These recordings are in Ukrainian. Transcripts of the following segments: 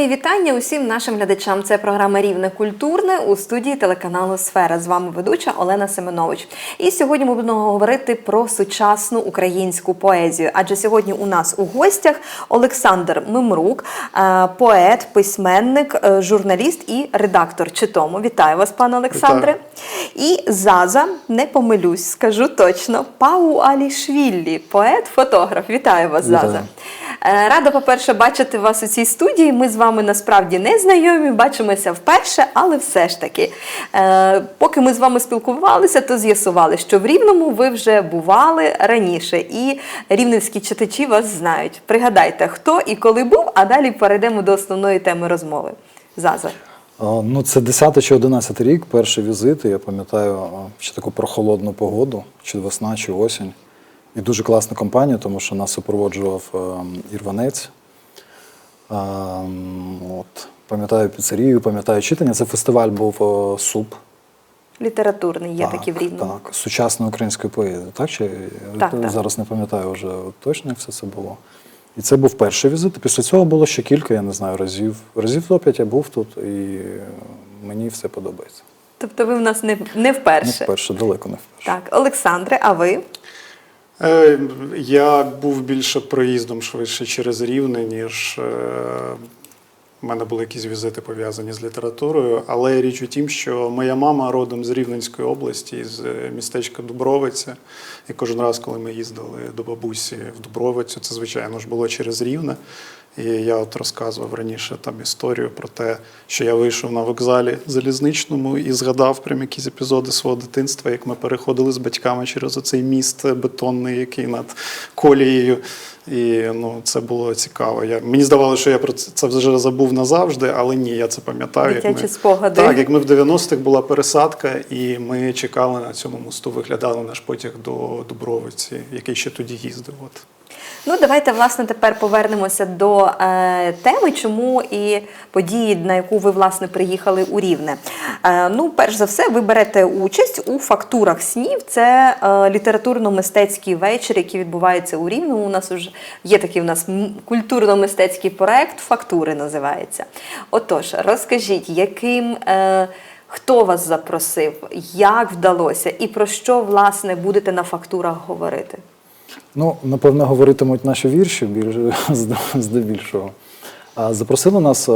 мої вітання усім нашим глядачам. Це програма Рівне культурне у студії телеканалу Сфера. З вами ведуча Олена Семенович. І сьогодні ми будемо говорити про сучасну українську поезію. Адже сьогодні у нас у гостях Олександр Мимрук, е, поет, письменник, е, журналіст і редактор Читому. Вітаю вас, пане Олександре. І Заза, не помилюсь, скажу точно, Пау Алішвіллі, поет, фотограф. Вітаю вас, Вітаю. Заза. Рада, по-перше, бачити вас у цій студії. Ми з вами насправді не знайомі, бачимося вперше, але все ж таки. Е, Поки ми з вами спілкувалися, то з'ясували, що в Рівному ви вже бували раніше, і рівненські читачі вас знають. Пригадайте, хто і коли був, а далі перейдемо до основної теми розмови. Заза. Ну, це 10 чи 11 рік, перший візит. Я пам'ятаю ще таку прохолодну погоду, чи весна, чи осінь. І дуже класна компанія, тому що нас супроводжував ем, Ірванець. Ем, От. Пам'ятаю піцерію, пам'ятаю читання. Це фестиваль був суп. Літературний є такий в Рівному. Так, сучасної української поезії. Так, чи Так, так. зараз не пам'ятаю вже точно, як все це було. І це був перший візит. Після цього було ще кілька, я не знаю, разів. Разів до п'ять я був тут, і мені все подобається. Тобто ви в нас не, не Не вперше. вперше, далеко не вперше. Так, Олександре, а ви? Е, Я був більше проїздом швидше через Рівне, ніж е, в мене були якісь візити пов'язані з літературою. Але річ у тім, що моя мама родом з Рівненської області, з е, містечка Дубровиця. І кожен раз, коли ми їздили до бабусі в Дубровицю, це звичайно ж було через Рівне. І я от розказував раніше там історію про те, що я вийшов на вокзалі залізничному і згадав прям якісь епізоди свого дитинства, як ми переходили з батьками через оцей міст бетонний, який над колією. І ну, це було цікаво. Я, мені здавалося, що я про це, це вже забув назавжди, але ні, я це пам'ятаю. як ми, спогади. Так, як ми в 90-х була пересадка, і ми чекали на цьому мосту, виглядали наш потяг до Дубровиці, який ще тоді їздив. От. Ну, давайте власне тепер повернемося до е, теми, чому і події, на яку ви власне приїхали у Рівне. Е, ну, перш за все, ви берете участь у фактурах снів. Це е, літературно-мистецький вечір, який відбувається у Рівному. У нас вже є такий у нас культурно-мистецький проект Фактури називається. Отож, розкажіть, яким. Е, Хто вас запросив, як вдалося, і про що власне будете на фактурах говорити? Ну, напевно, говоритимуть наші вірші більш здебільшого. Запросила нас е,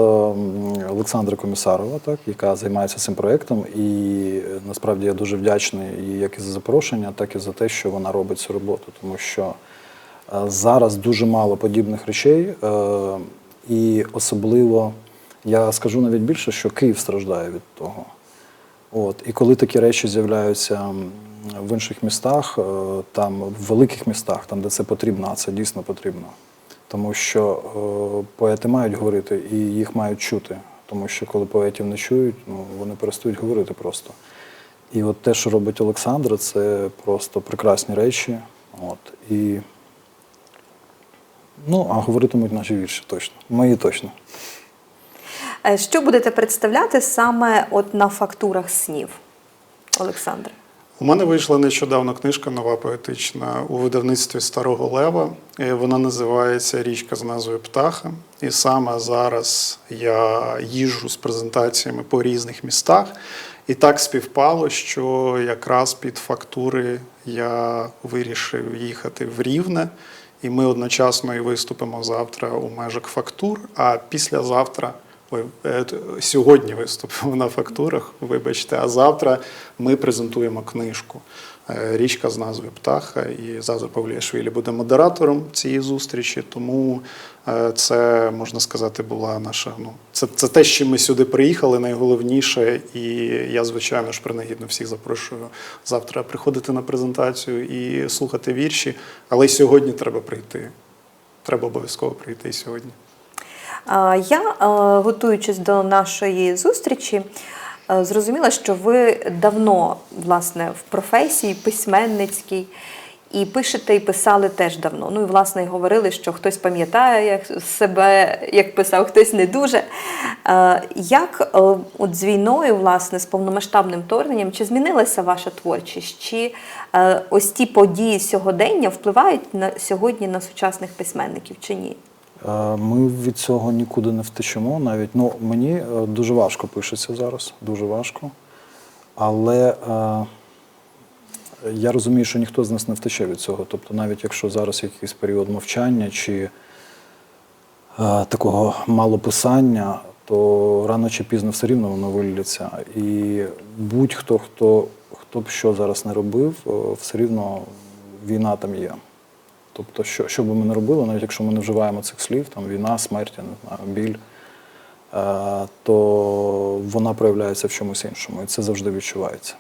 Олександра Комісарова, так, яка займається цим проєктом. І е, насправді я дуже вдячний їй як і за запрошення, так і за те, що вона робить цю роботу. Тому що е, зараз дуже мало подібних речей, і особливо я скажу навіть більше, що Київ страждає від того. От, і коли такі речі з'являються в інших містах, е, там в великих містах, там де це потрібно, а це дійсно потрібно. Тому що е, поети мають говорити і їх мають чути. Тому що коли поетів не чують, ну вони перестають говорити просто. І от те, що робить Олександра, це просто прекрасні речі. От, і, ну, а говоритимуть наші вірші точно. Мої точно. Е, Що будете представляти саме от на фактурах снів, Олександре? У мене вийшла нещодавно книжка нова поетична у видавництві Старого Лева. Вона називається Річка з назвою Птаха. І саме зараз я їжджу з презентаціями по різних містах. І так співпало, що якраз під фактури я вирішив їхати в Рівне. І ми одночасно і виступимо завтра у межах фактур, а післязавтра Е, сьогодні виступимо на фактурах, вибачте, а завтра ми презентуємо книжку е, Річка з назвою Птаха. І Заза Павлішвілі буде модератором цієї зустрічі. Тому е, це можна сказати була наша. Ну це, це те, чим ми сюди приїхали, найголовніше. І я, звичайно ж, принагідно всіх запрошую завтра приходити на презентацію і слухати вірші. Але сьогодні треба прийти. Треба обов'язково прийти сьогодні. Я, готуючись до нашої зустрічі, е, зрозуміла, що ви давно власне в професії письменницькій. І пишете, і писали теж давно. Ну і власне говорили, що хтось пам'ятає себе, як писав, хтось не дуже. Е, Як е, от з війною, власне, з повномасштабним вторгненням, чи змінилася ваша творчість? Чи ось ті події сьогодення впливають на сьогодні на сучасних письменників, чи ні? Е, Ми від цього нікуди не втечемо. Навіть ну мені е, дуже важко пишеться зараз, дуже важко. Але е, я розумію, що ніхто з нас не втече від цього. Тобто, навіть якщо зараз якийсь період мовчання чи е, такого малописання, то рано чи пізно все рівно воно виліться. І будь-хто, хто, хто б що зараз не робив, е, все рівно війна там є. Тобто, що, що би ми не робили, навіть якщо ми не вживаємо цих слів, там війна, смерть, я не знаю, біль, е, то вона проявляється в чомусь іншому. І це завжди відчувається.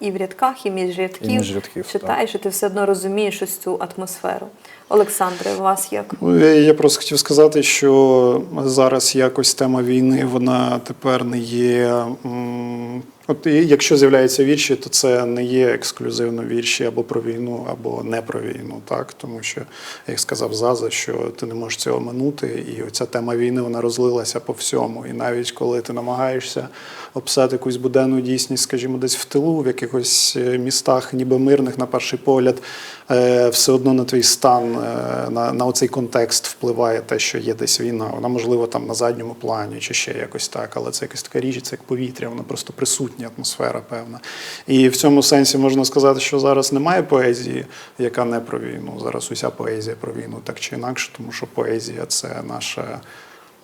І в рядках, і між рядків, І між рядків, читаєш, і ти все одно розумієш ось цю атмосферу. Олександре, у вас як? Ну, Я я просто хотів сказати, що зараз якось тема війни вона тепер не є. м, От і якщо з'являються вірші, то це не є ексклюзивно вірші або про війну, або не про війну, так тому що як сказав Заза, що ти не можеш цього минути, і оця тема війни вона розлилася по всьому. І навіть коли ти намагаєшся описати якусь буденну дійсність, скажімо, десь в тилу, в якихось е, містах, ніби мирних, на перший погляд, е, все одно на твій стан, е, на, на оцей контекст впливає те, що є десь війна. Вона, можливо, там на задньому плані чи ще якось так, але це якась така річ, це як повітря, вона просто присутня, атмосфера певна. І в цьому сенсі можна сказати, що зараз немає поезії, яка не про війну. Зараз уся поезія про війну, так чи інакше, тому що поезія це наша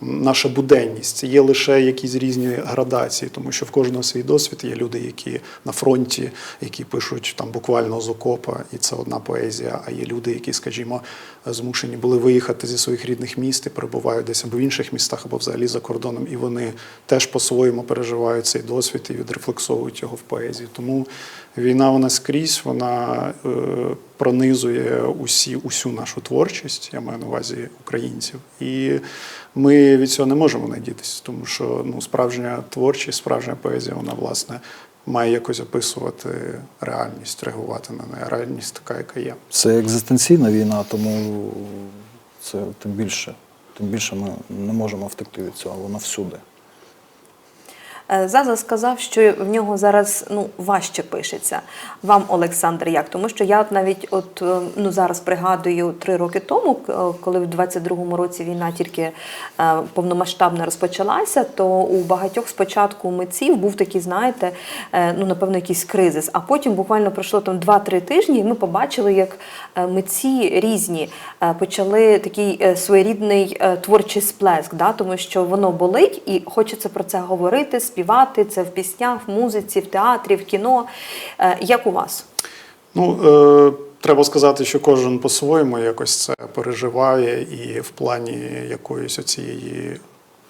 наша буденність. Є лише якісь різні градації, тому що в кожного свій досвід є люди, які на фронті, які пишуть там буквально з окопа, і це одна поезія. А є люди, які, скажімо, змушені були виїхати зі своїх рідних міст і перебувають десь або в інших містах, або взагалі за кордоном, і вони теж по-своєму переживають цей досвід і відрефлексовують його в поезії. Тому війна вона скрізь, вона е, пронизує усі, усю нашу творчість, я маю на увазі українців. І ми від цього не можемо надітися, тому що ну, справжня творчість, справжня поезія, вона власне має якось описувати реальність, реагувати на неї. Реальність така, яка є. Це екзистенційна війна, тому це тим більше, тим більше ми не можемо втекти від цього, воно всюди. Е, Заза сказав, що в нього зараз ну важче пишеться. Вам, Олександр, як? Тому що я навіть от е, ну зараз пригадую три роки тому, е, коли в 22-му році війна тільки повномасштабно розпочалася, то у багатьох спочатку митців був такий, знаєте, ну напевно, якийсь кризис. А потім буквально пройшло там 2-3 тижні, і ми побачили, як митці різні почали такий своєрідний творчий сплеск, да? тому що воно болить і хочеться про це говорити, це в піснях, в музиці, в театрі, в кіно. Е, Як у вас? Ну, е, треба сказати, що кожен по-своєму якось це переживає, і в плані якоїсь оцієї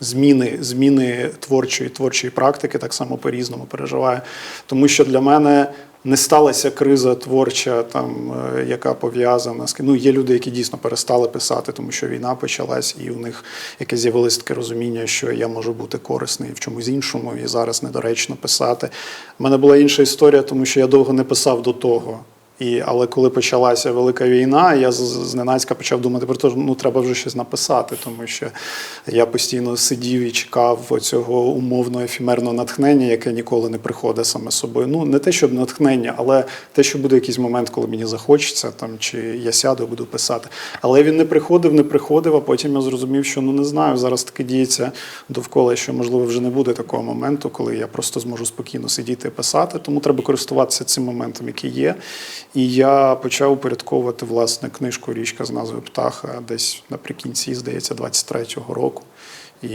зміни, зміни творчої, творчої практики так само по-різному переживає. Тому що для мене не сталася криза творча, там, е, яка пов'язана з ну, є люди, які дійсно перестали писати, тому що війна почалась, і у них якесь з'явилось таке розуміння, що я можу бути корисний в чомусь іншому, і зараз недоречно писати. У мене була інша історія, тому що я довго не писав до того. І, але коли почалася велика війна, я зненацька почав думати про те, що ну треба вже щось написати, тому що я постійно сидів і чекав цього умовного ефемерного натхнення, яке ніколи не приходить саме собою. Ну не те, щоб натхнення, але те, що буде якийсь момент, коли мені захочеться, там чи я сяду буду писати. Але він не приходив, не приходив. А потім я зрозумів, що ну не знаю, зараз таке діється довкола, що можливо вже не буде такого моменту, коли я просто зможу спокійно сидіти і писати. Тому треба користуватися цим моментом, який є. І я почав упорядковувати власне книжку Річка з назвою Птаха десь наприкінці, здається, 23-го року. І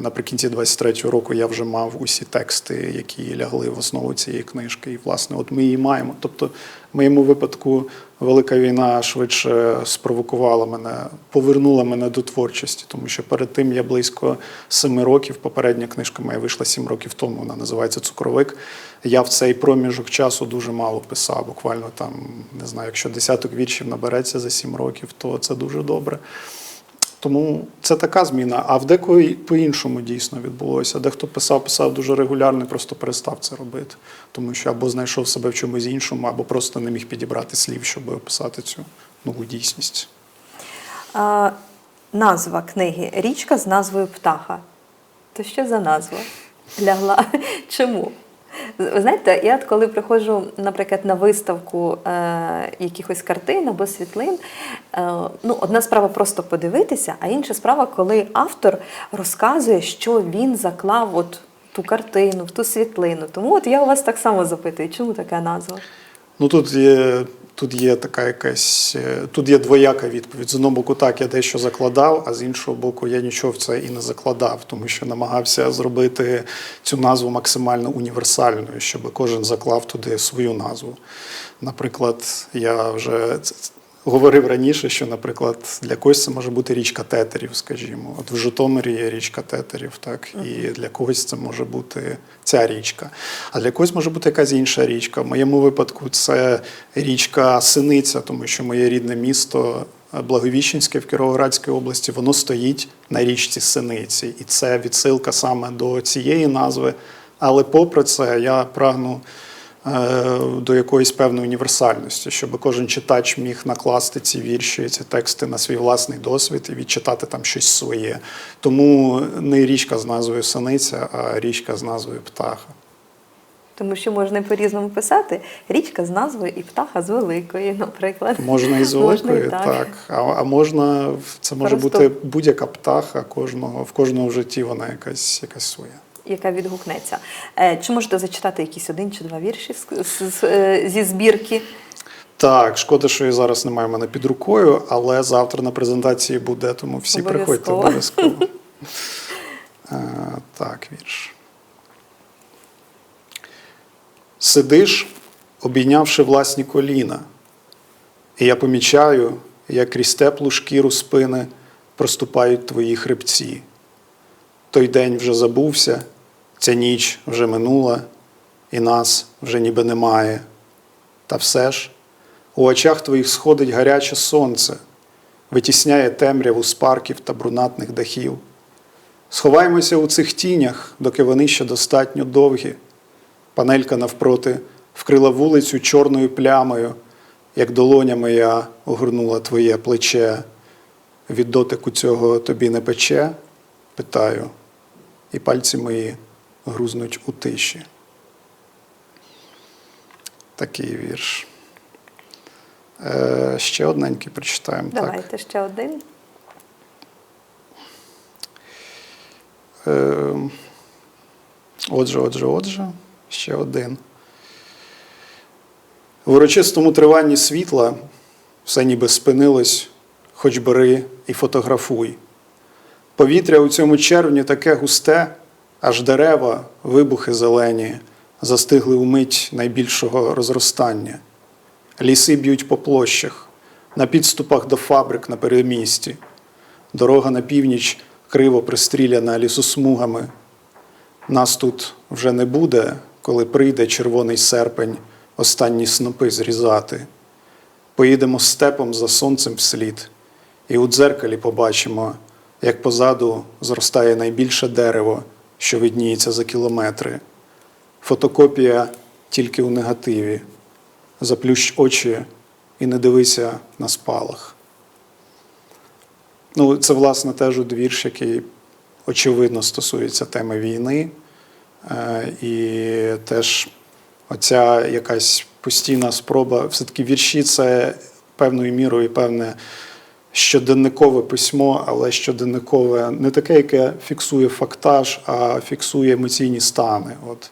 наприкінці 23-го року я вже мав усі тексти, які лягли в основу цієї книжки. І, власне, от ми її маємо. Тобто, в моєму випадку велика війна швидше спровокувала мене, повернула мене до творчості, тому що перед тим я близько семи років. Попередня книжка моя вийшла сім років тому. Вона називається Цукровик. Я в цей проміжок часу дуже мало писав. Буквально там не знаю, якщо десяток віршів набереться за сім років, то це дуже добре. Тому це така зміна. А в декого по-іншому дійсно відбулося. Дехто писав, писав дуже регулярно, просто перестав це робити. Тому що або знайшов себе в чомусь іншому, або просто не міг підібрати слів, щоб описати цю нову дійсність. А, назва книги Річка з назвою Птаха. То що за назва? Лягла. Чому? Ви знаєте, я от коли приходжу, наприклад, на виставку е, якихось картин або світлин, е, ну, одна справа просто подивитися, а інша справа, коли автор розказує, що він заклав от ту картину, в ту світлину. Тому от я у вас так само запитую, чому така назва? Ну тут є, тут є така якась, е, тут є двояка відповідь. З одного боку, так, я дещо закладав, а з іншого боку, я нічого в це і не закладав, тому що намагався зробити цю назву максимально універсальною, щоб кожен заклав туди свою назву. Наприклад, я вже говорив раніше, що, наприклад, для когось це може бути річка тетерів, скажімо. От в Житомирі є річка тетерів, так, і для когось це може бути ця річка. А для когось може бути якась інша річка. В моєму випадку це річка Синиця, тому що моє рідне місто Благовіщенське в Кіровоградській області, воно стоїть на річці Синиці. І це відсилка саме до цієї назви. Але попри це, я прагну е, до якоїсь певної універсальності, щоб кожен читач міг накласти ці вірші, ці тексти на свій власний досвід і відчитати там щось своє. Тому не річка з назвою Синиця, а річка з назвою Птаха. Тому що можна по-різному писати. Річка з назвою і птаха з великої, наприклад. Можна і з Можна і великою, так. так. А, а можна це може Просто- бути будь-яка птаха, кожного в кожного в житті вона якась якась своя. Яка відгукнеться. Е, Чи можете зачитати якийсь один чи два вірші е, зі збірки? Так, шкода, що її зараз немає мене під рукою, але завтра на презентації буде, тому всі приходьте Обов'язково. обов'язково. Е, Так, вірш. Сидиш, обійнявши власні коліна, і я помічаю, як крізь теплу шкіру спини проступають твої хребці. Той день вже забувся, ця ніч вже минула, і нас вже ніби немає. Та все ж у очах твоїх сходить гаряче сонце, витісняє темряву з парків та брунатних дахів. Сховаймося у цих тінях, доки вони ще достатньо довгі. Панелька навпроти вкрила вулицю чорною плямою, як долоня моя огорнула твоє плече. Від дотику цього тобі не пече, питаю, і пальці мої грузнуть у тиші. Такий вірш. Е, ще одненький прочитаємо. Так. Давайте ще один. Е, отже, отже, отже, ще один. В урочистому триванні світла все ніби спинилось, хоч бери і фотографуй. Повітря у цьому червні таке густе, аж дерева, вибухи зелені, застигли у мить найбільшого розростання. Ліси б'ють по площах, на підступах до фабрик на перемісті. Дорога на північ криво пристріляна лісосмугами. Нас тут вже не буде, коли прийде червоний серпень останні снопи зрізати. Поїдемо степом за сонцем вслід, і у дзеркалі побачимо, як позаду зростає найбільше дерево, що видніється за кілометри. Фотокопія тільки у негативі. Заплющ очі і не дивися на спалах. Ну, це, власне, теж от вірш, який очевидно стосується теми війни. Е, І теж оця якась постійна спроба, все-таки вірші це певною мірою певне щоденникове письмо, але щоденникове не таке, яке фіксує фактаж, а фіксує емоційні стани. От.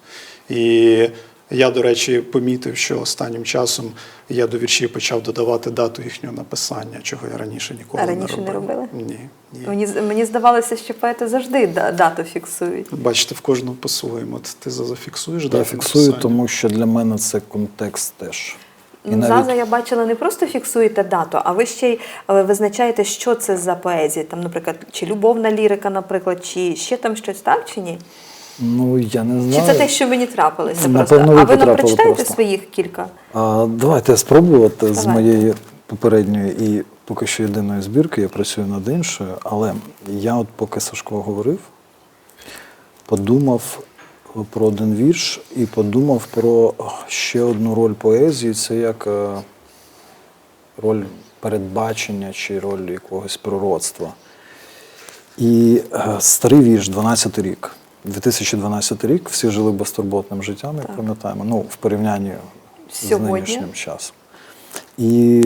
І я, до речі, помітив, що останнім часом я до віршів почав додавати дату їхнього написання, чого я раніше ніколи А раніше не не робили? Ні. ні. Мені, з- мені здавалося, що поети завжди дату фіксують. Бачите, в кожного по-своєму. Ти зафіксуєш Я фіксую, написання? тому що для мене це контекст теж. Ну, навіть- Заза я бачила, не просто фіксуєте дату, а ви ще й е, визначаєте, що це за поезія. Там, наприклад, чи любовна лірика, наприклад, чи ще там щось так, чи ні? Ну, я не знаю. Чи це те, що мені трапилося Напевно, просто? ви А ви нам прочитаєте просто. своїх кілька? А, давайте я спробую от, з моєї попередньої і поки що єдиної збірки, я працюю над іншою, але я от поки Сашко говорив, подумав про один вірш і подумав про ще одну роль поезії. Це як е, роль передбачення чи роль якогось пророцтва. І е, старий вірш, 12 рік. 2012 рік всі жили безтурботним життям, як пам'ятаємо, ну, в порівнянні Сьогодні. з нинішнім часом. І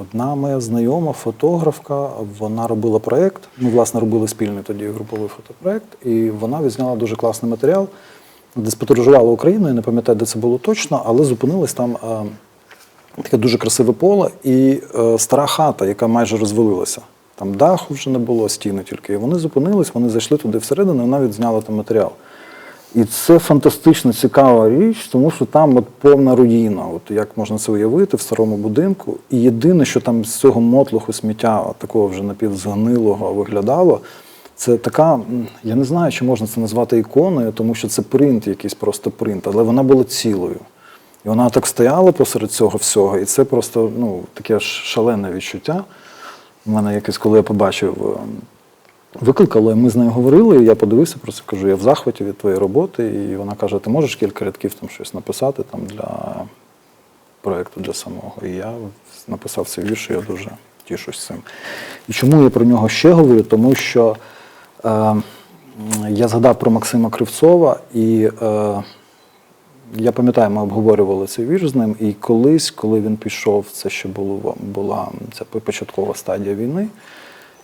одна моя знайома фотографка, вона робила проєкт. Ми, власне, робили спільний тоді груповий фотопроєкт, і вона відзняла дуже класний матеріал, десь подорожувала Україною, не пам'ятаю, де це було точно, але зупинилась там. е, Таке дуже красиве поле і е, стара хата, яка майже розвалилася. Там даху вже не було, стіни тільки. І вони зупинились, вони зайшли туди всередину і навіть зняли там матеріал. І це фантастично цікава річ, тому що там от повна руїна. От як можна це уявити в старому будинку. І єдине, що там з цього мотлуху сміття, такого вже напівзгнилого виглядало, це така, я не знаю, чи можна це назвати іконою, тому що це принт, якийсь просто принт, але вона була цілою. І вона так стояла посеред цього всього, і це просто ну, таке шалене відчуття. У мене якесь, коли я побачив, викликало, і ми з нею говорили, і я подивився про це, кажу, я в захваті від твоєї роботи. І вона каже: ти можеш кілька рядків там щось написати там, для проєкту для самого. І я написав цей вірш, і я дуже тішусь цим. І чому я про нього ще говорю? Тому що е, я згадав про Максима Кривцова, і е, я пам'ятаю, ми обговорювали цей вірш з ним, і колись, коли він пішов, це ще було, була ця початкова стадія війни.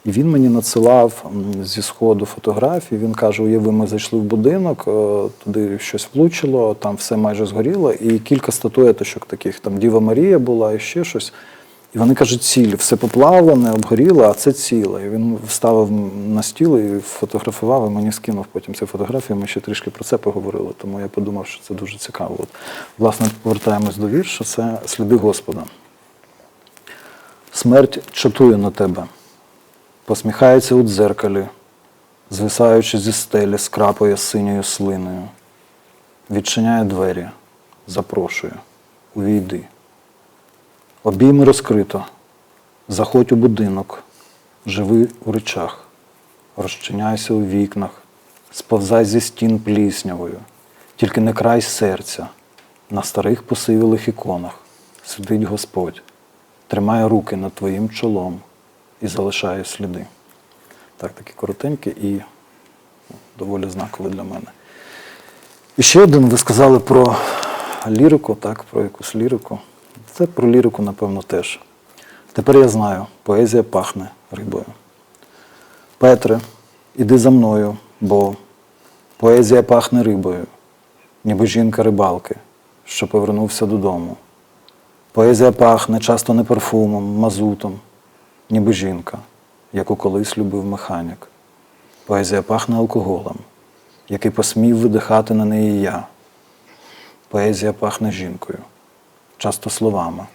І він мені надсилав зі сходу фотографії. Він каже: уяви, ми зайшли в будинок, е, туди щось влучило, там все майже згоріло, і кілька статуеточок таких, там Діва Марія була і ще щось. І вони кажуть, цілі, все поплавлене, обгоріло, а це ціле. І він вставив на стіл і фотографував, і мені скинув потім ці фотографії. Ми ще трішки про це поговорили, тому я подумав, що це дуже цікаво. От, власне, повертаємось до вірша, це сліди Господа. Смерть чатує на тебе, посміхається у дзеркалі, звисаючи зі стелі, скрапує синьою слиною, відчиняє двері, запрошує, увійди. Обійми розкрито, заходь у будинок, живи у речах, розчиняйся у вікнах, сповзай зі стін пліснявою, тільки не край серця, на старих посивілих іконах сидить Господь, тримає руки над твоїм чолом і залишає сліди. Так, такі коротенькі і ну, доволі знакові для мене. І ще один, ви сказали про лірику, так, про якусь лірику. Це про лірику, напевно, теж. Тепер я знаю, поезія пахне рибою. Петре, іди за мною, бо поезія пахне рибою, ніби жінка рибалки, що повернувся додому. Поезія пахне часто не парфумом, мазутом, ніби жінка, яку колись любив механік. Поезія пахне алкоголем, який посмів видихати на неї я. Поезія пахне жінкою, часто словами,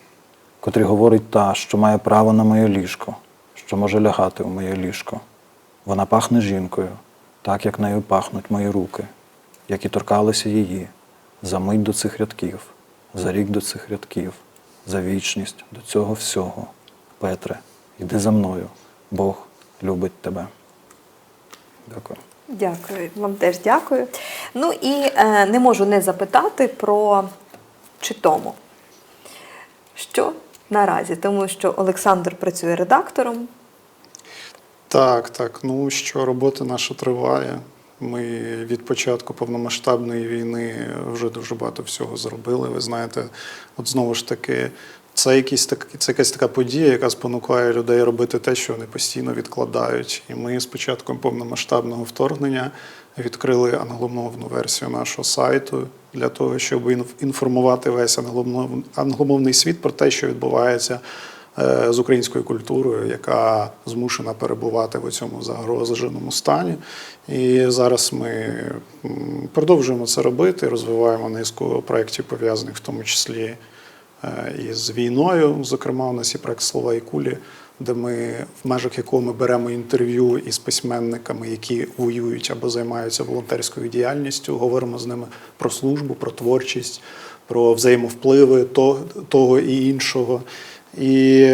котрі говорить та, що має право на моє ліжко, що може лягати у моє ліжко. Вона пахне жінкою, так як нею пахнуть мої руки, які торкалися її за мить до цих рядків, за рік до цих рядків, за вічність до цього всього. Петре, йди за мною, Бог любить тебе. Дякую. Дякую, вам теж дякую. Ну і е, не можу не запитати про читому. Що наразі? Тому що Олександр працює редактором. Так, так. Ну що робота наша триває. Ми від початку повномасштабної війни вже дуже багато всього зробили. Ви знаєте, от знову ж таки, це, якісь так, це якась така подія, яка спонукає людей робити те, що вони постійно відкладають. І ми з початком повномасштабного вторгнення відкрили англомовну версію нашого сайту для того, щоб інф- інформувати весь англомов- англомовний світ про те, що відбувається е, з українською культурою, яка змушена перебувати в цьому загрозеному стані. І зараз ми продовжуємо це робити, розвиваємо низку проєктів, пов'язаних в тому числі е, із війною. Зокрема, у нас є проект Слова і кулі, де ми в межах якого ми беремо інтерв'ю із письменниками, які воюють або займаються волонтерською діяльністю, говоримо з ними про службу, про творчість, про взаємовпливи то- того і іншого. І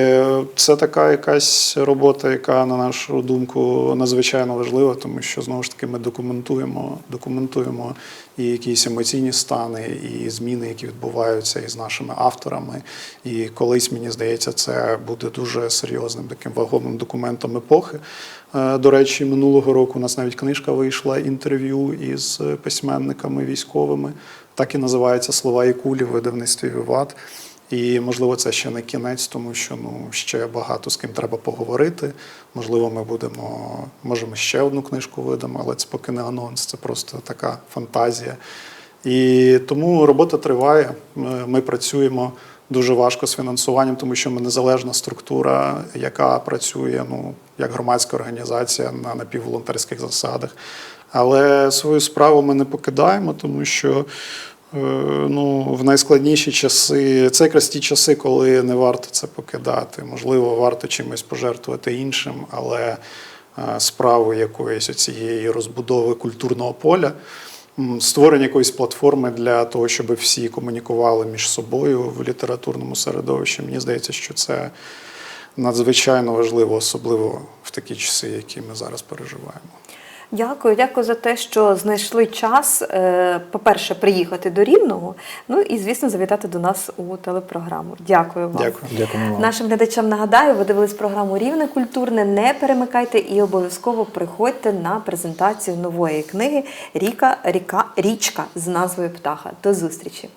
це така якась робота, яка, на нашу думку, надзвичайно важлива, тому що знову ж таки ми документуємо, документуємо і якісь емоційні стани, і зміни, які відбуваються із нашими авторами. І колись, мені здається, це буде дуже серйозним таким вагомим документом епохи. Е, До речі, минулого року у нас навіть книжка вийшла інтерв'ю із письменниками військовими. Так і називається Слова і кулі в видавництві Виват. І можливо, це ще не кінець, тому що ну ще багато з ким треба поговорити. Можливо, ми будемо, може, ми ще одну книжку видамо, але це поки не анонс, це просто така фантазія. І тому робота триває. Ми, працюємо дуже важко з фінансуванням, тому що ми незалежна структура, яка працює ну, як громадська організація на напівволонтерських засадах. Але свою справу ми не покидаємо, тому що ну, в найскладніші часи це якраз ті часи, коли не варто це покидати. Можливо, варто чимось пожертвувати іншим, але е, справу якоїсь цієї розбудови культурного поля, створення якоїсь платформи для того, щоб всі комунікували між собою в літературному середовищі. Мені здається, що це надзвичайно важливо, особливо в такі часи, які ми зараз переживаємо. Дякую, дякую за те, що знайшли час, е, по-перше, приїхати до Рівного, ну і, звісно, завітати до нас у телепрограму. Дякую вам. Дякую. Дякуємо вам. Нашим глядачам нагадаю, ви дивились програму Рівне культурне. Не перемикайте і обов'язково приходьте на презентацію нової книги Ріка, ріка, річка з назвою Птаха. До зустрічі!